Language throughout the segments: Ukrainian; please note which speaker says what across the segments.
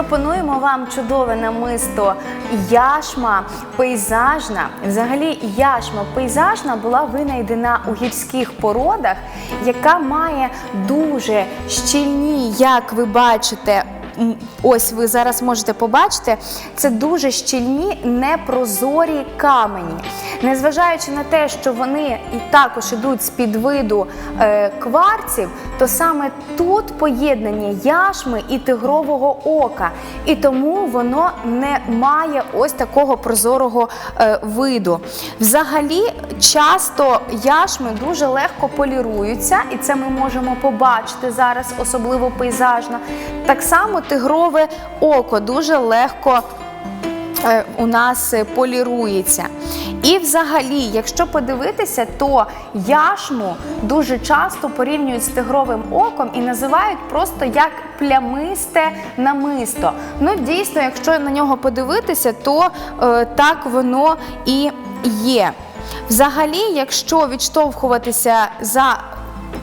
Speaker 1: Пропонуємо вам чудове намисто яшма пейзажна. Взагалі, яшма пейзажна була винайдена у гірських породах, яка має дуже щільні, як ви бачите, ось ви зараз можете побачити, це дуже щільні непрозорі камені. Незважаючи на те, що вони і також ідуть з під виду е, кварців, то саме тут поєднання яшми і тигрового ока, і тому воно не має ось такого прозорого е, виду. Взагалі, часто яшми дуже легко поліруються, і це ми можемо побачити зараз, особливо пейзажно. Так само тигрове око дуже легко е, у нас е, полірується. І взагалі, якщо подивитися, то яшму дуже часто порівнюють з тигровим оком і називають просто як плямисте намисто. Ну, дійсно, якщо на нього подивитися, то е, так воно і є. Взагалі, якщо відштовхуватися за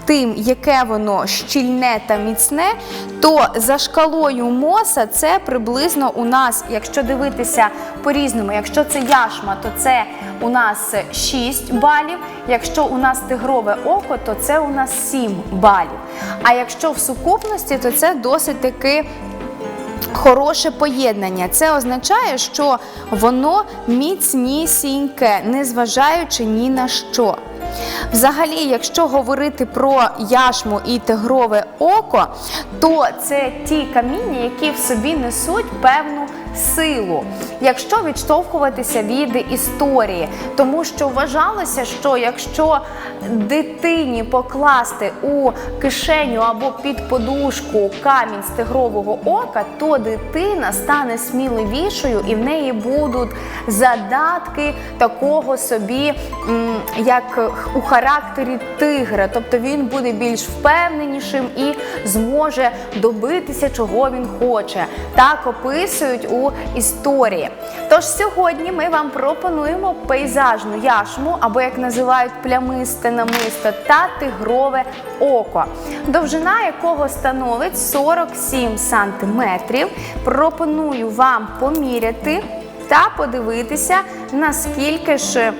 Speaker 1: тим, яке воно щільне та міцне, то за шкалою моса це приблизно у нас, якщо дивитися по-різному, якщо це яшма, то це у нас 6 балів. Якщо у нас тигрове око, то це у нас 7 балів. А якщо в сукупності, то це досить таки хороше поєднання. Це означає, що воно міцнісіньке, незважаючи ні на що. Взагалі, якщо говорити про яшму і тигрове око, то це ті каміння, які в собі несуть певну силу, якщо відштовхуватися від історії, тому що вважалося, що якщо дитині покласти у кишеню або під подушку камінь з тигрового ока, то дитина стане сміливішою і в неї будуть задатки такого собі, як у характері тигра, тобто він буде більш впевненішим і зможе добитися, чого він хоче. Так описують у історії. Тож сьогодні ми вам пропонуємо пейзажну яшму, або як називають плямисте намисто, та тигрове око, довжина якого становить 47 сантиметрів. Пропоную вам поміряти та подивитися, наскільки ж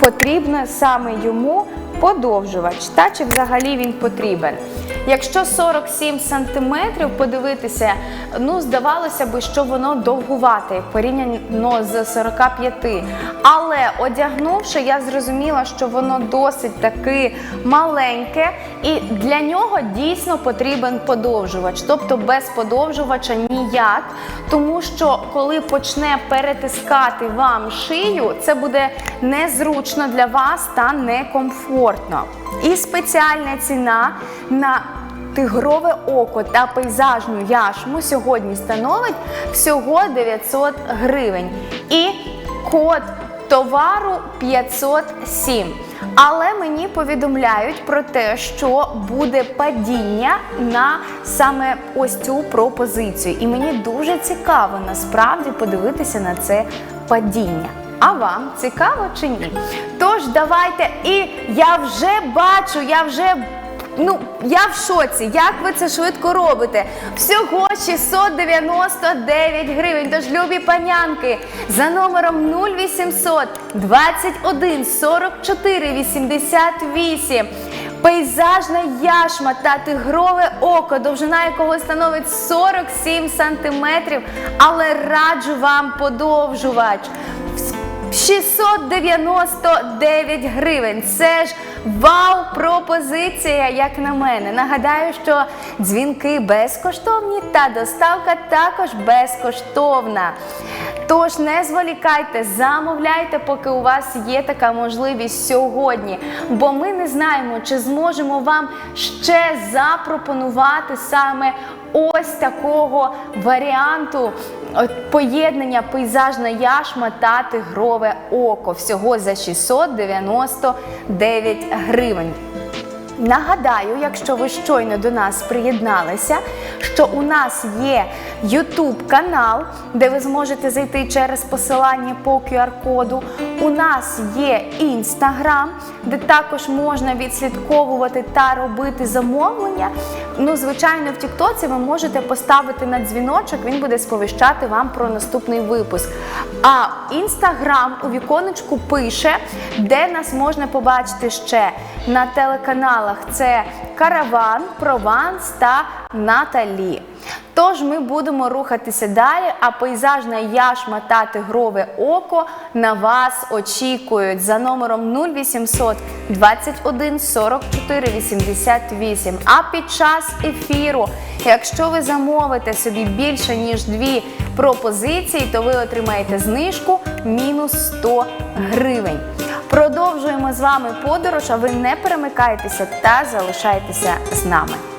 Speaker 1: потрібно саме йому подовжувач, та чи взагалі він потрібен. Якщо 47 сантиметрів подивитися, ну здавалося би, що воно довгувате порівняно з 45. Але одягнувши, я зрозуміла, що воно досить таки маленьке, і для нього дійсно потрібен подовжувач. Тобто без подовжувача ніяк. Тому що коли почне перетискати вам шию, це буде незручно для вас та некомфортно. І спеціальна ціна на Тигрове око та пейзажну яшму сьогодні становить всього 900 гривень. І код товару 507. Але мені повідомляють про те, що буде падіння на саме ось цю пропозицію. І мені дуже цікаво насправді подивитися на це падіння. А вам цікаво чи ні? Тож давайте, і я вже бачу, я вже Ну, я в шоці. Як ви це швидко робите? Всього 699 гривень. Тож, любі панянки, за номером 0800 21 44 88. Пейзажна яшма та тигрове око, довжина якого становить 47 сантиметрів, але раджу вам подовжувач. 699 гривень. Це ж вау-пропозиція, як на мене. Нагадаю, що дзвінки безкоштовні та доставка також безкоштовна. Тож не зволікайте, замовляйте, поки у вас є така можливість сьогодні. Бо ми не знаємо, чи зможемо вам ще запропонувати саме ось такого варіанту поєднання пейзажна яшма та тигрове око. Всього за 699 гривень. Нагадаю, якщо ви щойно до нас приєдналися, що у нас є YouTube канал, де ви зможете зайти через посилання по QR-коду. У нас є Instagram, де також можна відслідковувати та робити замовлення. Ну, звичайно, в Тіктоці ви можете поставити на дзвіночок, він буде сповіщати вам про наступний випуск. А Інстаграм у віконечку пише, де нас можна побачити ще на телеканалах. Це Караван, Прованс та Наталі. Тож ми будемо рухатися далі, а пейзажна яшма та тигрове око на вас очікують за номером 0800 21 44 88. А під час ефіру, якщо ви замовите собі більше ніж дві пропозиції, то ви отримаєте знижку мінус 100 гривень. Продовжуємо з вами подорож, а ви не перемикайтеся та залишайтеся з нами.